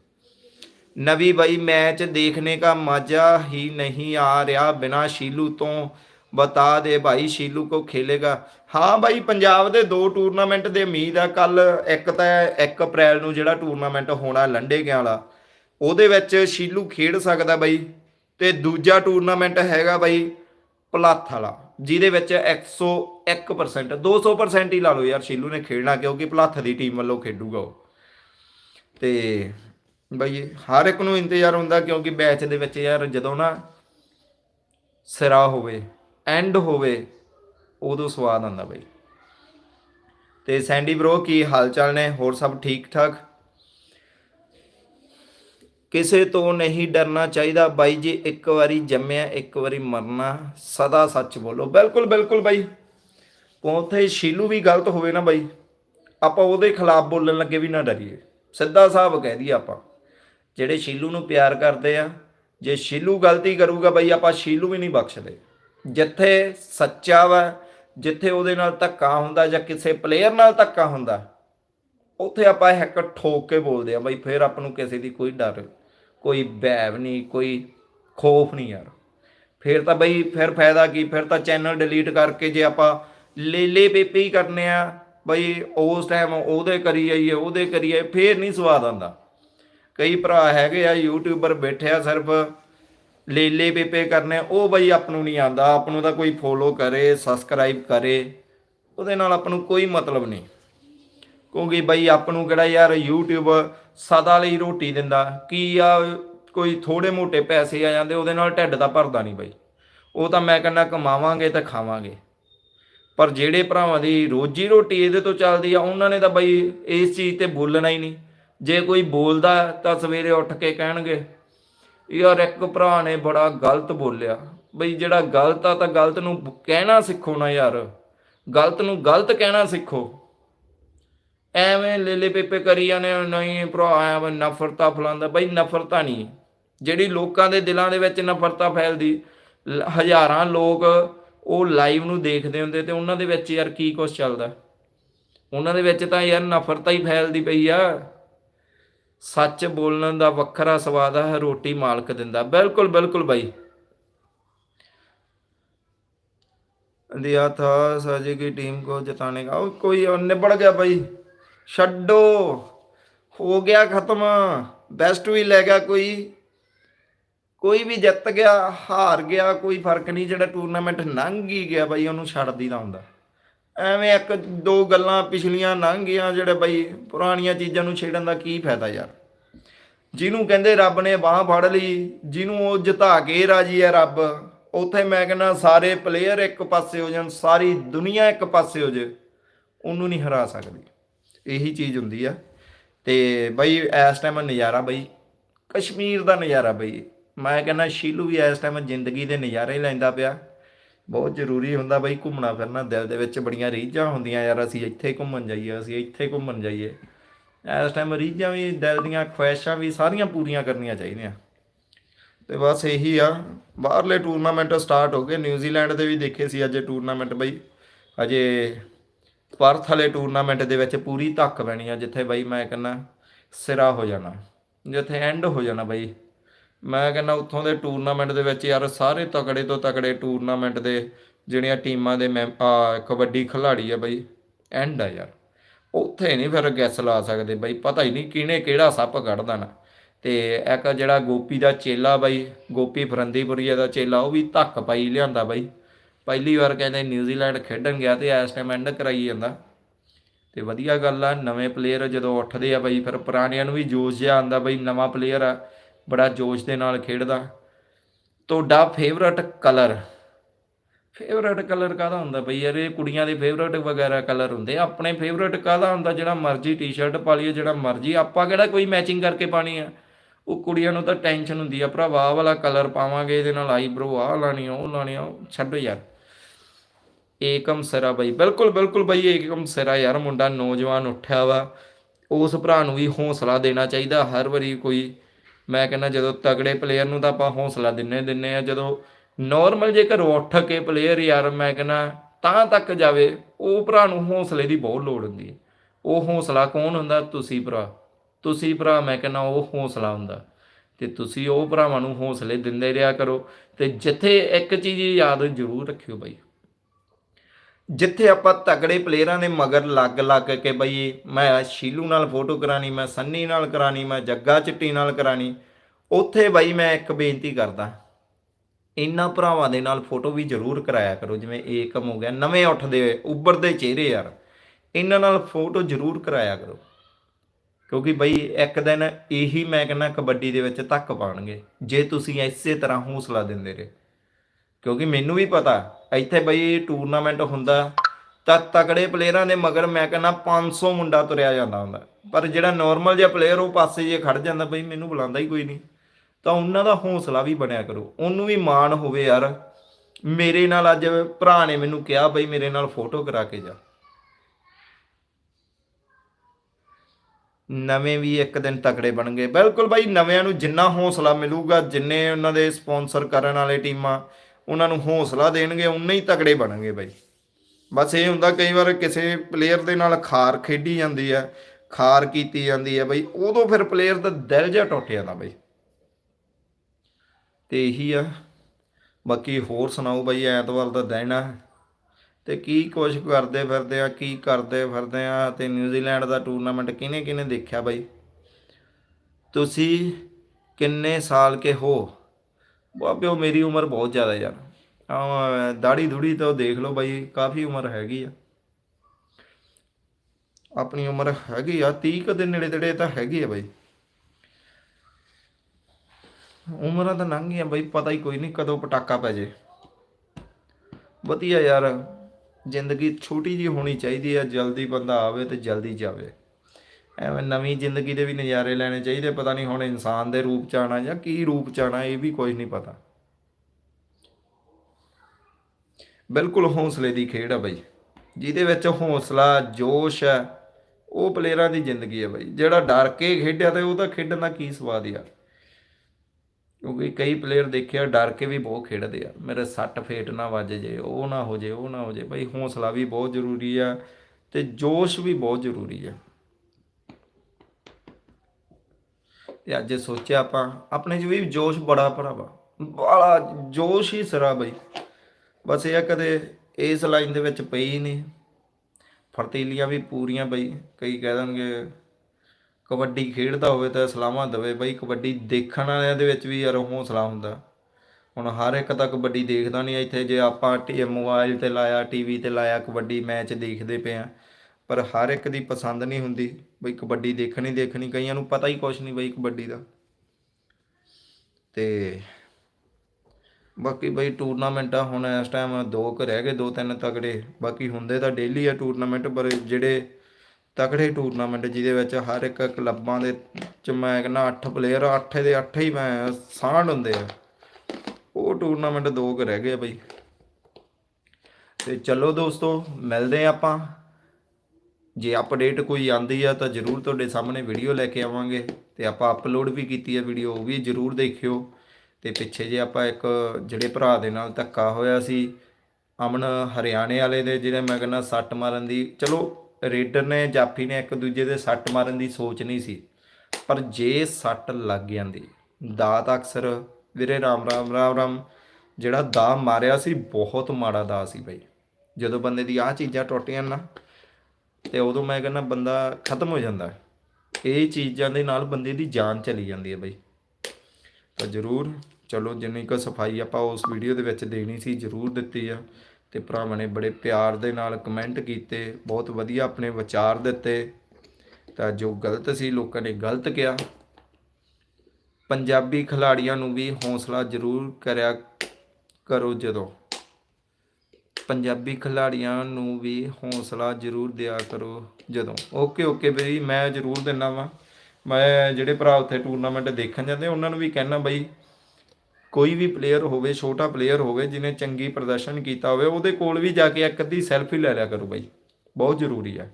ਨਵੀਂ ਬਾਈ ਮੈਚ ਦੇਖਣੇ ਦਾ ਮਜ਼ਾ ਹੀ ਨਹੀਂ ਆ ਰਿਹਾ ਬਿਨਾ ਸ਼ੀਲੂ ਤੋਂ। ਬਤਾ ਦੇ ਭਾਈ ਸ਼ੀਲੂ ਕੋ ਖੇਲੇਗਾ। ਹਾਂ ਭਾਈ, ਪੰਜਾਬ ਦੇ ਦੋ ਟੂਰਨਾਮੈਂਟ ਦੇ ਉਮੀਦ ਆ। ਕੱਲ ਇੱਕ ਤਾਂ 1 ਅਪ੍ਰੈਲ ਨੂੰ ਜਿਹੜਾ ਟੂਰਨਾਮੈਂਟ ਹੋਣਾ ਲੰਡੇਗਿਆਂ ਵਾਲਾ, ਉਹਦੇ ਵਿੱਚ ਸ਼ੀਲੂ ਖੇਡ ਸਕਦਾ ਬਾਈ ਤੇ ਦੂਜਾ ਟੂਰਨਾਮੈਂਟ ਹੈਗਾ ਬਾਈ ਪਲਾਥ ਵਾਲਾ, ਜਿਹਦੇ ਵਿੱਚ 101% 200% ਹੀ ਲਾ ਲਓ ਯਾਰ ਸ਼ੀਲੂ ਨੇ ਖੇਡਣਾ, ਕਿਉਂਕਿ ਪਲਾਥ ਦੀ ਟੀਮ ਵੱਲੋਂ ਖੇਡੂਗਾ ਉਹ। ਤੇ ਬਈ ਹਰ ਇੱਕ ਨੂੰ ਇੰਤਜ਼ਾਰ ਹੁੰਦਾ, ਕਿਉਂਕਿ ਮੈਚ ਦੇ ਵਿੱਚ ਯਾਰ ਜਦੋਂ ਨਾ ਸਿਰਾ ਹੋਵੇ ਐਂਡ ਹੋਵੇ, ਉਦੋਂ ਸਵਾਦ ਆਉਂਦਾ ਬਈ। ਤੇ ਸੈਂਡੀ ਬ్రో ਕੀ ਹਾਲ ਚਾਲ ਨੇ? ਹੋਰ ਸਭ ਠੀਕ ਠਾਕ ਕਿਸੇ ਤੋਂ ਨਹੀਂ ਡਰਨਾ ਚਾਹੀਦਾ ਬਾਈ ਜੀ, ਇੱਕ ਵਾਰੀ ਜੰਮਿਆ, ਇੱਕ ਵਾਰੀ ਮਰਨਾ, ਸਦਾ ਸੱਚ ਬੋਲੋ। ਬਿਲਕੁਲ ਬਿਲਕੁਲ ਬਾਈ। ਉਥੇ ਸ਼ੀਲੂ ਵੀ ਗਲਤ ਹੋਵੇ ਨਾ ਬਾਈ? ਆਪਾਂ ਉਹਦੇ ਖਿਲਾਫ ਬੋਲਣ ਲੱਗੇ ਵੀ ਨਾ ਡਰੀਏ। ਸਿੱਧਾ ਸਾਹਿਬ ਕਹਿ ਦਈਏ ਆਪਾਂ। ਜਿਹੜੇ ਸ਼ੀਲੂ ਨੂੰ ਪਿਆਰ ਕਰਦੇ ਆ, ਜੇ ਸ਼ੀਲੂ ਗਲਤੀ ਕਰੂਗਾ ਬਈ, ਆਪਾਂ ਸ਼ੀਲੂ ਵੀ ਨਹੀਂ ਬਖਸ਼ਦੇ। ਜਿੱਥੇ ਸੱਚਾ ਵਾ, ਜਿੱਥੇ ਉਹਦੇ ਨਾਲ ਧੱਕਾ ਹੁੰਦਾ ਜਾਂ ਕਿਸੇ ਪਲੇਅਰ ਨਾਲ ਧੱਕਾ ਹੁੰਦਾ, ਉੱਥੇ ਆਪਾਂ ਇੱਕ ਠੋਕ ਕੇ ਬੋਲਦੇ ਆ ਬਈ ਫਿਰ ਆਪਾਂ ਨੂੰ ਕਿਸੇ ਦੀ ਕੋਈ ਡਰ, ਕੋਈ ਬੈਵ ਨਹੀਂ, ਕੋਈ ਖੋਫ ਨਹੀਂ ਯਾਰ। ਫਿਰ ਤਾਂ ਬਈ ਫਿਰ ਫਾਇਦਾ ਕੀ, ਫਿਰ ਤਾਂ ਚੈਨਲ ਡਿਲੀਟ ਕਰਕੇ ਜੇ ਆਪਾਂ ਲੇਲੇ ਪੇਪੀ ਕਰਨੇ ਆ, ਬਈ ਉਸ ਟਾਈਮ ਉਹਦੇ ਕਰੀ ਜਾਈਏ, ਉਹਦੇ ਕਰੀ ਜਾਈਏ, ਫੇਰ ਨਹੀਂ ਸਵਾਦ ਆਉਂਦਾ। ਕਈ ਭਰਾ ਹੈਗੇ ਆ ਯੂਟਿਊਬਰ ਬੈਠੇ ਆ ਸਿਰਫ ਲੇਲੇ ਪੇਪੇ ਕਰਨੇ, ਉਹ ਬਈ ਆਪ ਨੂੰ ਨਹੀਂ ਆਂਦਾ ਆਪ ਨੂੰ ਤਾਂ ਕੋਈ ਫੋਲੋ ਕਰੇ ਸਬਸਕ੍ਰਾਈਬ ਕਰੇ, ਉਹਦੇ ਨਾਲ ਆਪ ਨੂੰ ਕੋਈ ਮਤਲਬ ਨਹੀਂ। ਕਿਉਂਕਿ ਬਈ ਆਪ ਨੂੰ ਕਿਹੜਾ ਯਾਰ YouTube ਸਦਾ ਲਈ ਰੋਟੀ ਦਿੰਦਾ, ਕੀ ਆ ਕੋਈ ਥੋੜੇ ਮੋਟੇ ਪੈਸੇ ਆ ਜਾਂਦੇ, ਉਹਦੇ ਨਾਲ ਢਿੱਡ ਤਾਂ ਭਰਦਾ ਨਹੀਂ ਬਈ। ਉਹ ਤਾਂ ਮੈਂ ਕਹਿੰਦਾ ਕਮਾਵਾਂਗੇ ਤਾਂ ਖਾਵਾਂਗੇ। ਪਰ ਜਿਹੜੇ ਭਰਾਵਾਂ ਦੀ ਰੋਜੀ ਰੋਟੀ ਇਹਦੇ ਤੋਂ ਚੱਲਦੀ ਆ, ਉਹਨਾਂ ਨੇ ਤਾਂ ਬਈ ਇਸ ਚੀਜ਼ ਤੇ ਬੋਲਣਾ ਹੀ ਨਹੀਂ। ਜੇ ਕੋਈ ਬੋਲਦਾ ਤਾਂ ਸਵੇਰੇ ਉੱਠ ਕੇ ਕਹਿਣਗੇ ਯਾਰ ਇੱਕ ਭਰਾ ਨੇ ਬੜਾ ਗਲਤ ਬੋਲਿਆ। ਬਈ ਜਿਹੜਾ ਗਲਤ ਆ ਤਾਂ ਗਲਤ ਨੂੰ ਕਹਿਣਾ ਸਿੱਖੋ ਨਾ ਯਾਰ। ਗਲਤ ਨੂੰ ਗਲਤ ਕਹਿਣਾ ਸਿੱਖੋ। ਐਵੇਂ ਲੇਲੇ ਪੇਪੇ ਕਰੀ ਜਾਂਦੇ ਨਹੀਂ ਭਰਾ, ਐਵੇਂ ਨਫ਼ਰਤਾ ਫਲਾਉਂਦਾ। ਬਈ ਨਫ਼ਰਤਾ ਨਹੀਂ। ਜਿਹੜੀ ਲੋਕਾਂ ਦੇ ਦਿਲਾਂ ਦੇ ਵਿੱਚ ਨਫ਼ਰਤਾ ਫੈਲਦੀ, ਲ- ਹਜ਼ਾਰਾਂ ਲੋਕ ਉਹ ਲਾਈਵ ਨੂੰ ਦੇਖਦੇ ਹੁੰਦੇ ਤੇ ਉਹਨਾਂ ਦੇ ਵਿੱਚ ਯਾਰ ਕੀ ਕੁਝ ਚੱਲਦਾ। ਉਹਨਾਂ ਦੇ ਵਿੱਚ ਤਾਂ ਯਾਰ ਨਫ਼ਰਤਾ ਹੀ ਫੈਲਦੀ ਪਈ ਆ। ਸੱਚ ਬੋਲਣ ਦਾ ਵੱਖਰਾ ਸਵਾਦ ਆ ਰੋਟੀ ਮਾਲਕ ਦਿੰਦਾ ਬਿਲਕੁਲ ਬਿਲਕੁਲ ਬਾਈ दिया था साजी की टीम को जिताने का ओ, कोई और निबड़ गया भाई ਛੱਡੋ ਹੋ ਗਿਆ ਖਤਮ ਬੈਸਟ ਵੀ ਲੈ ਗਿਆ ਕੋਈ ਕੋਈ ਵੀ ਜਿੱਤ ਗਿਆ ਹਾਰ ਗਿਆ ਕੋਈ ਫਰਕ ਨਹੀਂ ਜਿਹੜਾ ਟੂਰਨਾਮੈਂਟ ਲੰਘ ਹੀ ਗਿਆ ਬਾਈ ਉਹਨੂੰ ਛੱਡ ਦੀਦਾ ਹੁੰਦਾ ਐਵੇਂ ਇੱਕ ਦੋ ਗੱਲਾਂ ਪਿਛਲੀਆਂ ਲੰਘ ਗਈਆਂ ਜਿਹੜੇ ਬਈ ਪੁਰਾਣੀਆਂ ਚੀਜ਼ਾਂ ਨੂੰ ਛੇੜਨ ਦਾ ਕੀ ਫਾਇਦਾ ਯਾਰ। ਜਿਹਨੂੰ ਕਹਿੰਦੇ ਰੱਬ ਨੇ ਬਾਹ ਫੜ ਲਈ, ਜਿਹਨੂੰ ਉਹ ਜਿਤਾ ਕੇ ਰਾਜੀ ਹੈ ਰੱਬ, ਉੱਥੇ ਮੈਂ ਕਹਿੰਦਾ ਸਾਰੇ ਪਲੇਅਰ ਇੱਕ ਪਾਸੇ ਹੋ ਜਾਣ, ਸਾਰੀ ਦੁਨੀਆ ਇੱਕ ਪਾਸੇ ਹੋ ਜੇ, ਉਹਨੂੰ ਨਹੀਂ ਹਰਾ ਸਕਦੀ। ਇਹੀ ਚੀਜ਼ ਹੁੰਦੀ ਆ। ਤੇ ਬਈ ਇਸ ਟਾਈਮ ਨਜ਼ਾਰਾ ਬਈ, ਕਸ਼ਮੀਰ ਦਾ ਨਜ਼ਾਰਾ ਬਈ। ਮੈਂ ਕਹਿੰਦਾ ਸ਼ੀਲੂ ਵੀ ਇਸ ਟਾਈਮ ਜ਼ਿੰਦਗੀ ਦੇ ਨਜ਼ਾਰੇ ਹੀ ਲੈਂਦਾ ਪਿਆ। ਬਹੁਤ ਜ਼ਰੂਰੀ ਹੁੰਦਾ ਬਈ ਘੁੰਮਣਾ ਫਿਰਨਾ, ਦਿਲ ਦੇ ਵਿੱਚ ਬੜੀਆਂ ਰੀਝਾਂ ਹੁੰਦੀਆਂ ਯਾਰ, ਅਸੀਂ ਇੱਥੇ ਘੁੰਮਣ ਜਾਈਏ, ਅਸੀਂ ਇੱਥੇ ਘੁੰਮਣ ਜਾਈਏ। ਇਸ ਟਾਈਮ ਰੀਝਾਂ ਵੀ, ਦਿਲ ਦੀਆਂ ਖੁਆਇਸ਼ਾਂ ਵੀ ਸਾਰੀਆਂ ਪੂਰੀਆਂ ਕਰਨੀਆਂ ਚਾਹੀਦੀਆਂ। ਤੇ ਬਸ ਇਹੀ ਆ, ਬਾਹਰਲੇ ਟੂਰਨਾਮੈਂਟ ਸਟਾਰਟ ਹੋ ਗਏ ਨਿਊਜ਼ੀਲੈਂਡ ਦੇ ਵੀ ਦੇਖੇ ਸੀ ਅੱਜ ਟੂਰਨਾਮੈਂਟ ਬਈ। ਅਜੇ ਪਰਥ ਵਾਲੇ ਟੂਰਨਾਮੈਂਟ ਦੇ ਵਿੱਚ ਪੂਰੀ ਧੱਕ ਪੈਣੀ ਆ, ਜਿੱਥੇ ਬਈ ਮੈਂ ਕਹਿੰਦਾ ਸਿਰਾ ਹੋ ਜਾਣਾ, ਜਿੱਥੇ ਐਂਡ ਹੋ ਜਾਣਾ ਬਈ। ਮੈਂ ਕਹਿੰਦਾ ਉੱਥੋਂ ਦੇ ਟੂਰਨਾਮੈਂਟ ਦੇ ਵਿੱਚ ਯਾਰ ਸਾਰੇ ਤਕੜੇ ਤੋਂ ਤਕੜੇ ਟੂਰਨਾਮੈਂਟ ਦੇ ਜਿਹੜੀਆਂ ਟੀਮਾਂ ਦੇ ਮੈਂ ਕਬੱਡੀ ਖਿਡਾਰੀ ਆ ਬਈ ਐਂਡ ਆ ਯਾਰ। ਉੱਥੇ ਨਹੀਂ ਫਿਰ ਗੈਸ ਲਾ ਸਕਦੇ ਬਈ, ਪਤਾ ਹੀ ਨਹੀਂ ਕਿਹਨੇ ਕਿਹੜਾ ਸੱਪ ਕੱਢ ਦੇਣਾ ਤੇ ਇੱਕ ਜਿਹੜਾ ਗੋਪੀ ਦਾ ਚੇਲਾ ਬਾਈ, ਗੋਪੀ ਫਰੰਦੀਪੁਰੀਆ ਦਾ ਚੇਲਾ, ਉਹ ਵੀ ਧੱਕ ਪਾਈ ਲਿਆਂਦਾ ਬਾਈ। ਪਹਿਲੀ ਵਾਰ ਕਹਿੰਦੇ ਨਿਊਜ਼ੀਲੈਂਡ ਖੇਡਣ ਗਿਆ ਤੇ ਇਸ ਟਾਈਮ ਐਂਡ ਕਰਾਈ ਜਾਂਦਾ। ਤੇ ਵਧੀਆ ਗੱਲ ਆ, ਨਵੇਂ ਪਲੇਅਰ ਜਦੋਂ ਉੱਠਦੇ ਆ ਬਾਈ, ਫਿਰ ਪੁਰਾਣਿਆਂ ਨੂੰ ਵੀ ਜੋਸ਼ ਜਿਹਾ ਆਉਂਦਾ ਬਾਈ, ਨਵਾਂ ਪਲੇਅਰ ਆ। ਬੜਾ ਜੋਸ਼ ਦੇ ਨਾਲ ਖੇਡਦਾ। ਤੁਹਾਡਾ ਫੇਵਰਟ ਕਲਰ ਫੇਵਰਟ ਕਲਰ ਕਾਹਦਾ ਹੁੰਦਾ ਬਈ ਯਾਰ? ਇਹ ਕੁੜੀਆਂ ਦੇ ਫੇਵਰਟ ਵਗੈਰਾ ਕਲਰ ਹੁੰਦੇ ਆਪਣੇ ਫੇਵਰਟ ਕਾਹਦਾ ਹੁੰਦਾ? ਜਿਹੜਾ ਮਰਜ਼ੀ ਟੀ-ਸ਼ਰਟ ਪਾ ਲਈਏ ਜਿਹੜਾ ਮਰਜ਼ੀ। ਆਪਾਂ ਕਿਹੜਾ ਕੋਈ ਮੈਚਿੰਗ ਕਰਕੇ ਪਾਣੀ ਆ? ਉਹ ਕੁੜੀਆਂ ਨੂੰ ਤਾਂ ਟੈਨਸ਼ਨ ਹੁੰਦੀ ਆ। ਭਰਾਵਾ ਆਹ ਵਾਲਾ ਕਲਰ ਪਾਵਾਂਗੇ ਇਹਦੇ ਨਾਲ ਆਈਬ੍ਰੋ ਆਹ ਲਾਣੀ ਆ, ਉਹ ਲਾਣੀ ਆ ਛੱਡੋ ਯਾਰ। ਏਕਮ ਸਿਰਾ ਬਾਈ। ਬਿਲਕੁਲ ਬਿਲਕੁਲ ਬਾਈ ਏਕਮ ਸਿਰਾ ਯਾਰ। ਮੁੰਡਾ ਨੌਜਵਾਨ ਉੱਠਿਆ ਵਾ। ਉਸ ਭਰਾ ਨੂੰ ਵੀ ਹੌਸਲਾ ਦੇਣਾ ਚਾਹੀਦਾ। ਹਰ ਵਾਰੀ ਕੋਈ ਮੈਂ ਕਹਿੰਦਾ ਜਦੋਂ ਤਗੜੇ ਪਲੇਅਰ ਨੂੰ ਤਾਂ ਆਪਾਂ ਹੌਸਲਾ ਦਿੰਨੇ ਦਿੰਨੇ ਆ, ਜਦੋਂ ਨਾਰਮਲ ਜੇਕਰ ਉੱਠ ਕੇ ਪਲੇਅਰ ਯਾਰ ਮੈਂ ਕਹਿੰਦਾ ਤਾਂ ਤੱਕ ਜਾਵੇ, ਉਹ ਭਰਾ ਨੂੰ ਹੌਸਲੇ ਦੀ ਬਹੁਤ ਲੋੜ ਹੁੰਦੀ ਹੈ। ਉਹ ਹੌਸਲਾ ਕੌਣ ਹੁੰਦਾ? ਤੁਸੀਂ ਭਰਾ। ਤੁਸੀਂ ਭਰਾ ਮੈਂ ਕਹਿੰਦਾ ਉਹ ਹੌਸਲਾ ਹੁੰਦਾ। ਤੇ ਤੁਸੀਂ ਉਹ ਭਰਾਵਾਂ ਨੂੰ ਹੌਸਲੇ ਦਿੰਦੇ ਰਿਹਾ ਕਰੋ ਤੇ ਜਿੱਥੇ ਇੱਕ ਚੀਜ਼ ਯਾਦ ਜ਼ਰੂਰ ਰੱਖਿਓ ਬਾਈ। ਜਿੱਥੇ ਆਪਾਂ ਤਗੜੇ ਪਲੇਅਰਾਂ ਦੇ ਮਗਰ ਲੱਗ ਲੱਗ ਕੇ ਬਈ ਮੈਂ ਸ਼ੀਲੂ ਨਾਲ ਫੋਟੋ ਕਰਾਣੀ ਮੈਂ ਸੰਨੀ ਨਾਲ ਕਰਾਣੀ ਮੈਂ ਜੱਗਾ ਚਿੱਟੀ ਨਾਲ ਕਰਾਣੀ ਉੱਥੇ ਬਈ ਮੈਂ ਇੱਕ ਬੇਨਤੀ ਕਰਦਾ। ਇਹਨਾਂ ਭਰਾਵਾਂ ਦੇ ਨਾਲ ਫੋਟੋ ਵੀ ਜ਼ਰੂਰ ਕਰਾਇਆ ਕਰੋ, ਜਿਵੇਂ ਏਕਮ ਹੋ ਗਿਆ, ਨਵੇਂ ਉੱਠਦੇ ਹੋਏ ਉੱਭਰਦੇ ਚਿਹਰੇ ਯਾਰ। ਇਹਨਾਂ ਨਾਲ ਫੋਟੋ ਜ਼ਰੂਰ ਕਰਾਇਆ ਕਰੋ। ਕਿਉਂਕਿ ਬਈ ਇੱਕ ਦਿਨ ਇਹੀ ਮੈਂ ਕਹਿੰਦਾ ਕਬੱਡੀ ਦੇ ਵਿੱਚ ਤੱਕ ਪਾਣਗੇ ਜੇ ਤੁਸੀਂ ਇਸੇ ਤਰ੍ਹਾਂ ਹੌਸਲਾ ਦਿੰਦੇ ਰਹੇ। ਕਿਉਂਕਿ ਮੈਨੂੰ ਵੀ ਪਤਾ ਇੱਥੇ ਬਈ ਟੂਰਨਾਮੈਂਟ ਹੁੰਦਾ। ਤਾਂ ਤਕੜੇ ਪਲੇਅਰਾਂ ਦੇ ਮਗਰ ਮੈਂ ਕਹਿੰਦਾ 500 ਮੁੰਡਾ ਤੁਰਿਆ ਜਾਂਦਾ ਹੁੰਦਾ। ਪਰ ਜਿਹੜਾ ਨਾਰਮਲ ਜਿਹਾ ਪਲੇਅਰ ਉਹ ਪਾਸੇ ਜੇ ਖੜ ਜਾਂਦਾ ਬਈ, ਮੈਨੂੰ ਬੁਲਾਉਂਦਾ ਹੀ ਕੋਈ ਨਹੀਂ। ਤਾਂ ਉਹਨਾਂ ਦਾ ਹੌਸਲਾ ਵੀ ਬਣਿਆ ਕਰੋ। ਉਹਨੂੰ ਵੀ ਮਾਣ ਹੋਵੇ ਯਾਰ। ਮੇਰੇ ਨਾਲ ਅੱਜ ਭਰਾ ਨੇ ਮੈਨੂੰ ਕਿਹਾ ਬਈ, ਮੇਰੇ ਨਾਲ ਫੋਟੋ ਕਰਾ ਕੇ ਜਾ। ਨਵੇਂ ਵੀ ਇੱਕ ਦਿਨ ਤਕੜੇ ਬਣਨਗੇ ਬਿਲਕੁਲ ਬਾਈ, ਨਵਿਆਂ ਨੂੰ ਜਿੰਨਾ ਹੌਸਲਾ ਮਿਲੂਗਾ, ਜਿੰਨੇ ਉਹਨਾਂ ਦੇ ਸਪਾਂਸਰ ਕਰਨ ਵਾਲੇ ਟੀਮਾਂ ਉਹਨਾਂ ਨੂੰ ਹੌਸਲਾ ਦੇਣਗੇ, ਉਨੇ ਹੀ ਤਕੜੇ ਬਣਨਗੇ ਬਾਈ। ਬਸ ਇਹ ਹੁੰਦਾ ਕਈ ਵਾਰ ਕਿਸੇ ਪਲੇਅਰ ਦੇ ਨਾਲ ਖਾਰ ਖੇਡੀ ਜਾਂਦੀ ਹੈ ਖਾਰ ਕੀਤੀ ਜਾਂਦੀ ਹੈ ਬਾਈ, ਉਦੋਂ ਫਿਰ ਪਲੇਅਰ ਦਾ ਦਿਲ ਜਿਹਾ ਟੁੱਟ ਜਾਂਦਾ ਬਾਈ। ਤੇ ਇਹੀ ਆ। ਬਾਕੀ ਹੋਰ ਸੁਣਾਓ ਬਾਈ, ਐਤਵਾਰ ਦਾ ਦਿਨ ਆ। ਤੇ ਕੀ ਕੁਛ ਕਰਦੇ ਫਿਰਦੇ ਆ, ਕੀ ਕਰਦੇ ਫਿਰਦੇ ਆ, ਤੇ ਨਿਊਜ਼ੀਲੈਂਡ ਦਾ ਟੂਰਨਾਮੈਂਟ ਕਿਹਨੇ ਕਿਹਨੇ ਦੇਖਿਆ ਬਾਈ? ਤੁਸੀਂ ਕਿੰਨੇ ਸਾਲ ਕੇ ਹੋ? ਬਾਬਿਓ ਮੇਰੀ ਉਮਰ ਬਹੁਤ ਜ਼ਿਆਦਾ ਯਾਰ। ਆ ਦਾੜੀ ਦੂੜੀ ਤਾਂ ਦੇਖ ਲਓ ਬਾਈ, ਕਾਫੀ ਉਮਰ ਹੈਗੀ ਆ। ਆਪਣੀ ਉਮਰ ਹੈਗੀ ਆ 30 ਕਦੇ ਨੇੜੇ ਤੇੜੇ ਤਾਂ ਹੈਗੀ ਆ ਬਾਈ। ਉਮਰਾਂ ਤਾਂ ਲੰਘ ਗਈਆਂ ਬਾਈ, ਪਤਾ ਹੀ ਕੋਈ ਨਹੀਂ ਕਦੋਂ ਪਟਾਕਾ ਪੈ ਜੇ। ਵਧੀਆ ਯਾਰ, ਜ਼ਿੰਦਗੀ ਛੋਟੀ ਜੀ ਹੋਣੀ ਚਾਹੀਦੀ ਆ, ਜਲਦੀ ਬੰਦਾ ਆਵੇ ਤੇ ਜਲਦੀ ਜਾਵੇ। ਐਵੇਂ ਨਵੀਂ ਜ਼ਿੰਦਗੀ ਦੇ ਵੀ ਨਜ਼ਾਰੇ ਲੈਣੇ ਚਾਹੀਦੇ, ਪਤਾ ਨਹੀਂ ਹੁਣ ਇਨਸਾਨ ਦੇ ਰੂਪ ਚ ਆਣਾ ਜਾਂ ਕੀ ਰੂਪ ਚ ਆਣਾ ਇਹ ਵੀ ਕੁਝ ਨਹੀਂ ਪਤਾ। ਬਿਲਕੁਲ ਹੌਸਲੇ ਦੀ ਖੇਡ ਆ ਬਈ, ਜਿਹਦੇ ਵਿੱਚ ਹੌਸਲਾ, ਜੋਸ਼ ਹੈ, ਉਹ ਪਲੇਅਰਾਂ ਦੀ ਜ਼ਿੰਦਗੀ ਹੈ ਬਾਈ। ਜਿਹੜਾ ਡਰ ਕੇ ਖੇਡਿਆ ਤੇ ਤਾਂ ਖੇਡਣ ਦਾ ਕੀ ਸਵਾਦ ਯਾਰ। ਕਿਉਂਕਿ ਕਈ ਪਲੇਅਰ ਦੇਖਿਆ, ਡਰ ਕੇ ਵੀ ਬਹੁਤ ਖੇਡਦੇ ਆ। ਮੇਰੇ ਸੱਟ ਫੇਟ ਨਾ ਵੱਜ ਜੇ, ਉਹ ਨਾ ਹੋ ਜੇ, ਉਹ ਨਾ ਹੋ ਜੇ। ਬਾਈ ਹੌਸਲਾ ਵੀ ਬਹੁਤ ਜ਼ਰੂਰੀ ਆ ਤੇ ਜੋਸ਼ ਵੀ ਬਹੁਤ ਜ਼ਰੂਰੀ ਆ। ਤੇ ਅੱਜ ਸੋਚਿਆ ਆਪਾਂ, ਆਪਣੇ 'ਚ ਵੀ ਜੋਸ਼ ਬੜਾ ਭਰਾਵਾ ਬੜਾ ਜੋਸ਼ ਹੀ ਸਰਾ ਬਈ। ਬਸ ਇਹ ਕਦੇ ਇਸ ਲਾਈਨ ਦੇ ਵਿੱਚ ਪਈ ਨਹੀਂ। ਫਰਤੀਲੀਆਂ ਵੀ ਪੂਰੀਆਂ ਬਈ, ਕਈ ਕਹਿ ਦੇਣਗੇ ਕਬੱਡੀ ਖੇਡਦਾ ਹੋਵੇ ਤਾਂ ਸਲਾਮਾਂ ਦਵੇ। ਬਈ ਕਬੱਡੀ ਦੇਖਣ ਵਾਲਿਆਂ ਦੇ ਵਿੱਚ ਵੀ ਯਾਰ ਹੌਸਲਾ ਹੁੰਦਾ। ਹੁਣ ਹਰ ਇੱਕ ਤਾਂ ਕਬੱਡੀ ਦੇਖਦਾ ਨਹੀਂ ਇੱਥੇ। ਜੇ ਆਪਾਂ ਟੀ, ਮੋਬਾਈਲ ਤੇ ਲਾਇਆ, ਟੀਵੀ ਤੇ ਲਾਇਆ, ਕਬੱਡੀ ਮੈਚ ਦੇਖਦੇ ਪਏ ਆ। ਪਰ ਹਰ ਇੱਕ ਦੀ ਪਸੰਦ ਨਹੀਂ ਹੁੰਦੀ। ਬਈ ਕਬੱਡੀ ਦੇਖਣੀ ਦੇਖਣੀ, ਕਈਆਂ ਨੂੰ ਪਤਾ ਹੀ ਕੁਛ ਨਹੀਂ ਬਈ ਕਬੱਡੀ ਦਾ। ਤੇ ਬਾਕੀ ਬਈ ਟੂਰਨਾਮੈਂਟ ਆ ਹੁਣ ਇਸ ਟਾਈਮ ਦੋ ਕੁ ਰਹਿ ਗਏ, ਦੋ ਤਿੰਨ ਤਗੜੇ ਬਾਕੀ ਹੁੰਦੇ ਤਾਂ ਡੇਲੀ ਆ ਟੂਰਨਾਮੈਂਟ, ਪਰ ਜਿਹੜੇ ਤਗੜੇ ਟੂਰਨਾਮੈਂਟ ਜਿਹਦੇ ਵਿੱਚ ਹਰ ਇੱਕ ਕਲੱਬਾਂ ਦੇ ਚ ਮੈਂ ਕਹਿੰਦਾ 8 ਪਲੇਅਰ 8 ਦੇ 8 ਹੀ ਮੈਂ ਸਾਂਢ ਹੁੰਦੇ ਆ। ਉਹ ਟੂਰਨਾਮੈਂਟ ਦੋ ਕੁ ਰਹਿ ਗਏ ਬਈ। ਤੇ ਚਲੋ ਦੋਸਤੋ, ਮਿਲਦੇ ਆ ਆਪਾਂ। ਜੇ ਅਪਡੇਟ ਕੋਈ ਆਂਦੀ ਆ ਤਾਂ ਜਰੂਰ ਤੁਹਾਡੇ ਸਾਹਮਣੇ ਵੀਡੀਓ ਲੈ ਕੇ ਆਵਾਂਗੇ ਤੇ ਆਪਾਂ ਅਪਲੋਡ ਵੀ ਕੀਤੀ ਹੈ ਵੀਡੀਓ ਉਹ ਵੀ ਜਰੂਰ ਦੇਖਿਓ। ਤੇ ਪਿੱਛੇ ਜੇ ਆਪਾਂ ਇੱਕ ਜਿਹੜੇ ਭਰਾ ਦੇ ਨਾਲ ਧੱਕਾ ਹੋਇਆ ਸੀ, ਅਮਨ ਹਰਿਆਣੇ ਵਾਲੇ ਦੇ ਜਿਹੜੇ ਮੈਂ ਕਹਿੰਦਾ ਸੱਟ ਮਾਰਨ ਦੀ, ਚਲੋ ਰੇਡਰ ਨੇ, ਜਾਫੀ ਨੇ ਇੱਕ ਦੂਜੇ ਦੇ ਸੱਟ ਮਾਰਨ ਦੀ ਸੋਚ ਨਹੀਂ ਸੀ, ਪਰ ਜੇ ਸੱਟ ਲੱਗ ਜਾਂਦੀ, ਦਾਤ ਅਕਸਰ ਵੀਰੇ ਰਾਮ ਰਾਮ ਰਾਮ ਰਾਮ, ਜਿਹੜਾ ਦਾ ਮਾਰਿਆ ਸੀ, ਬਹੁਤ ਮਾੜਾ ਦਾ ਸੀ ਬਈ। ਜਦੋਂ ਬੰਦੇ ਦੀ ਆਹ ਚੀਜ਼ਾਂ ਟੁੱਟੀਆਂ ਨਾ ਤੇ ਉਦੋਂ ਮੈਂ ਕਹਿੰਦਾ ਬੰਦਾ ਖਤਮ ਹੋ ਜਾਂਦਾ ਇਹ ਚੀਜ਼ਾਂ ਦੇ ਨਾਲ ਬੰਦੇ ਦੀ ਜਾਨ ਚਲੀ ਜਾਂਦੀ ਹੈ ਬਈ। ਤਾਂ ਜਰੂਰ ਚਲੋ ਜਿੰਨੀ ਕੁ ਸਫ਼ਾਈ ਆਪਾਂ ਉਸ ਵੀਡੀਓ ਦੇ ਵਿੱਚ ਦੇਣੀ ਸੀ ਜਰੂਰ ਦਿੱਤੀ ਆ। ਤੇ ਭਰਾਵਾਂ ਨੇ ਬੜੇ ਪਿਆਰ ਦੇ ਨਾਲ ਕਮੈਂਟ ਕੀਤੇ, ਬਹੁਤ ਵਧੀਆ ਆਪਣੇ ਵਿਚਾਰ ਦਿੱਤੇ। ਤਾਂ ਜੋ ਗਲਤ ਸੀ, ਲੋਕਾਂ ਨੇ ਗਲਤ ਕਿਹਾ। ਪੰਜਾਬੀ ਖਿਲਾੜੀਆਂ ਨੂੰ ਵੀ ਹੌਸਲਾ ਜ਼ਰੂਰ ਕਰਿਆ ਕਰੋ ਜਦੋਂ। ਪੰਜਾਬੀ ਖਿਲਾੜੀਆਂ ਨੂੰ ਵੀ ਹੌਸਲਾ ਜ਼ਰੂਰ ਦਿਆ ਕਰੋ ਜਦੋਂ। ਓਕੇ ਓਕੇ ਬਈ, ਮੈਂ ਜ਼ਰੂਰ ਦਿੰਦਾ ਵਾਂ। ਮੈਂ ਜਿਹੜੇ ਭਰਾ ਉੱਥੇ ਟੂਰਨਾਮੈਂਟ ਦੇਖਣ ਜਾਂਦੇ, ਉਹਨਾਂ ਨੂੰ ਵੀ ਕਹਿਣਾ ਬਈ, ਕੋਈ ਵੀ ਪਲੇਅਰ ਹੋਵੇ, ਛੋਟਾ ਪਲੇਅਰ ਹੋਵੇ, ਜਿਹਨੇ ਚੰਗੀ ਪ੍ਰਦਰਸ਼ਨ ਕੀਤਾ ਹੋਵੇ, ਉਹਦੇ ਕੋਲ ਵੀ ਜਾ ਕੇ ਇੱਕ ਅੱਧੀ ਸੈਲਫੀ ਲੈ ਲਿਆ ਕਰੋ ਬਾਈ। ਬਹੁਤ ਜ਼ਰੂਰੀ ਹੈ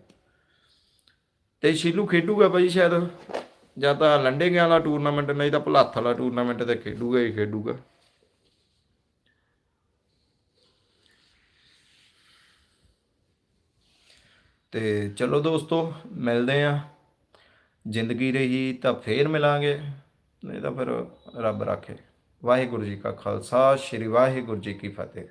ਤੇ ਸ਼ੀਲੂ ਖੇਡੂਗਾ ਬਾਈ ਸ਼ਾਇਦ? ਜਾਂ ਤਾਂ ਲੰਡੇਗੇ ਵਾਲਾ ਟੂਰਨਾਮੈਂਟ ਨਹੀਂ ਤਾਂ ਭਲਾਥ ਵਾਲਾ ਟੂਰਨਾਮੈਂਟ ਤੇ ਖੇਡੂਗਾ ਹੀ ਖੇਡੂਗਾ। ਤੇ ਚਲੋ ਦੋਸਤੋ, ਮਿਲਦੇ ਆ ਜ਼ਿੰਦਗੀ ਰਹੀ ਤਾਂ ਫੇਰ ਮਿਲਾਂਗੇ। ਨਹੀਂ ਤਾਂ ਫਿਰ ਰੱਬ ਰਾਖੇ। ਵਾਹਿਗੁਰੂ ਜੀ ਕਾ ਖਾਲਸਾ, ਸ੍ਰੀ ਵਾਹਿਗੁਰੂ ਜੀ ਕੀ ਫਤਿਹ।